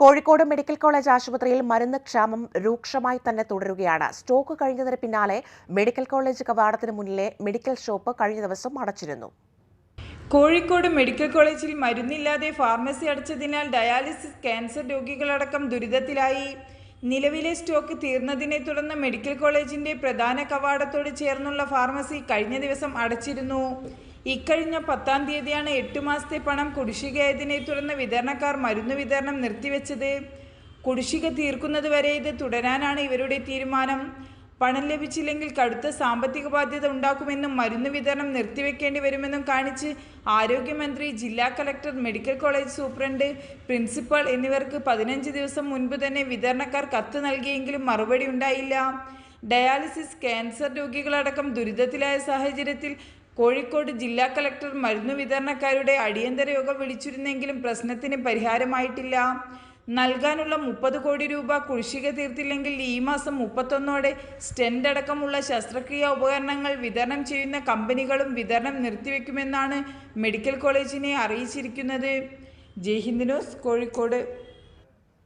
Kozhikode medical college ആശുപത്രിയിൽ മരുന്ന് ക്ഷാമം രൂക്ഷമായി തന്നെ തുടരുകയാണ്. സ്റ്റോക്ക് കഴിഞ്ഞതിന് പിന്നാലെ മെഡിക്കൽ കോളേജ് കവാടത്തിന് മുന്നിലെ മെഡിക്കൽ ഷോപ്പ് കഴിഞ്ഞ ദിവസം അടച്ചിരുന്നു. കോഴിക്കോട് മെഡിക്കൽ കോളേജിൽ മരുന്നില്ലാതെ ഫാർമസി അടച്ചതിനാൽ ഡയാലിസിസ് ക്യാൻസർ രോഗികളടക്കം ദുരിതത്തിലായി. നിലവിലെ സ്റ്റോക്ക് തീർന്നതിനെ തുടർന്ന് മെഡിക്കൽ കോളേജിന്റെ പ്രധാന കവാടത്തോട് ചേർന്നുള്ള ഫാർമസി കഴിഞ്ഞ ദിവസം അടച്ചിരുന്നു. ഇക്കഴിഞ്ഞ പത്താം തീയതിയാണ് എട്ട് മാസത്തെ പണം കുടിശ്ശികയായതിനെ തുടർന്ന് വിതരണക്കാർ മരുന്ന് വിതരണം നിർത്തിവെച്ചത്. കുടിശ്ശിക തീർക്കുന്നതുവരെ ഇത് തുടരാനാണ് ഇവരുടെ തീരുമാനം. പണം ലഭിച്ചില്ലെങ്കിൽ കടുത്ത സാമ്പത്തിക ബാധ്യത ഉണ്ടാക്കുമെന്നും മരുന്ന് വിതരണം നിർത്തിവെക്കേണ്ടി വരുമെന്നും കാണിച്ച് ആരോഗ്യമന്ത്രി ജില്ലാ collector medical college superintendent principal എന്നിവർക്ക് പതിനഞ്ച് ദിവസം മുൻപ് തന്നെ വിതരണക്കാർ കത്ത് നൽകിയെങ്കിലും മറുപടി ഉണ്ടായില്ല. ഡയാലിസിസ് ക്യാൻസർ രോഗികളടക്കം ദുരിതത്തിലായ സാഹചര്യത്തിൽ കോഴിക്കോട് ജില്ലാ കളക്ടർ മരുന്ന് വിതരണക്കാരുടെ അടിയന്തര യോഗം വിളിച്ചിരുന്നെങ്കിലും പ്രശ്നത്തിന് പരിഹാരമായിട്ടില്ല. നൽകാനുള്ള മുപ്പത് കോടി രൂപ കുടിശ്ശിക തീർത്തില്ലെങ്കിൽ ഈ മാസം മുപ്പത്തൊന്നോടെ സ്റ്റെൻഡ് അടക്കമുള്ള ശസ്ത്രക്രിയാ ഉപകരണങ്ങൾ വിതരണം ചെയ്യുന്ന കമ്പനികളും വിതരണം നിർത്തിവെക്കുമെന്നാണ് മെഡിക്കൽ കോളേജിനെ അറിയിച്ചിരിക്കുന്നത്. ജയ്ഹിന്ദ് ന്യൂസ് കോഴിക്കോട്.